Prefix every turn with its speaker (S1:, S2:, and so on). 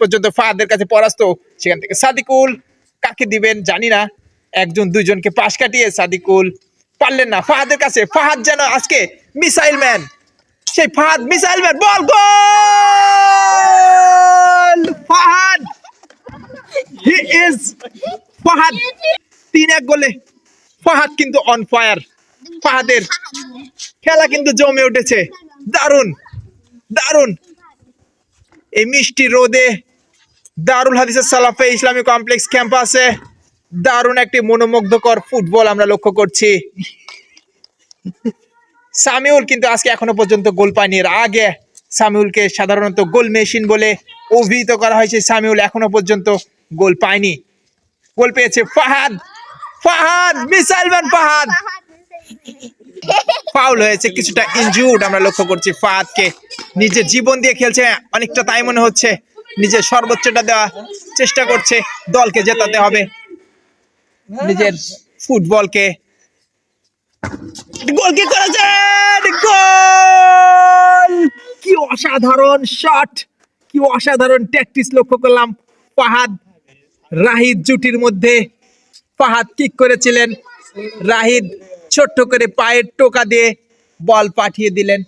S1: পর্যন্ত ফাহাদের কাছে পরাস্ত, সেখান থেকে সাদিকুল কাকে দিবেন জানি না। একজন দুইজনকে পাশ কাটিয়ে সাদিকুল পারলেন না। ফাহাদের কাছে, ফাহাদ যেন আজকে মিসাইল ম্যান, সেই Fahad missile man, ball, goal! Fahad, he is Fahad. তিন এক গোলে, ফাহাদ কিন্তু অন ফায়ার ফাহাদের খেলা কিন্তু জমে উঠেছে। দারুণ দারুণ। এই মিষ্টি রোদে দারুল হাদিসের সালাফে ইসলামী কমপ্লেক্স ক্যাম্পাসে দারুণ একটি মনোমুগ্ধকর ফুটবল আমরা লক্ষ্য করছি। সামিউল কিন্তু আজকে এখনও পর্যন্ত গোল পায়নি। এর আগে সামিউলকে সাধারণত গোল মেশিন বলে অভিহিত করা হয়েছে সামিউল এখনও পর্যন্ত গোল পায়নি। গোল পেয়েছে ফাহাদ। ফাহাদ, মিসাইল ফাহাদ। ফাউল হয়েছে, কিছুটা ইনজুর্ড আমরা লক্ষ্য করছি ফাহাদকে। নিজের জীবন দিয়ে খেলছে, অনেকটা তাই মনে হচ্ছে। নিজের সর্বোচ্চটা দেওয়া চেষ্টা করছে, দলকে জেতাতে হবে। নিজের ফুটবলকে। গোল কি করেছেন গোল! কি অসাধারণ শট কি অসাধারণ ট্যাকটিস লক্ষ্য করলাম ফাহাদ। রাহিদ জুটির মধ্যে, ফাহাদ কিক করেছিলেন। রাহিদ ছোট্ট করে পায়ের টোকা দিয়ে বল পাঠিয়ে দিলেন।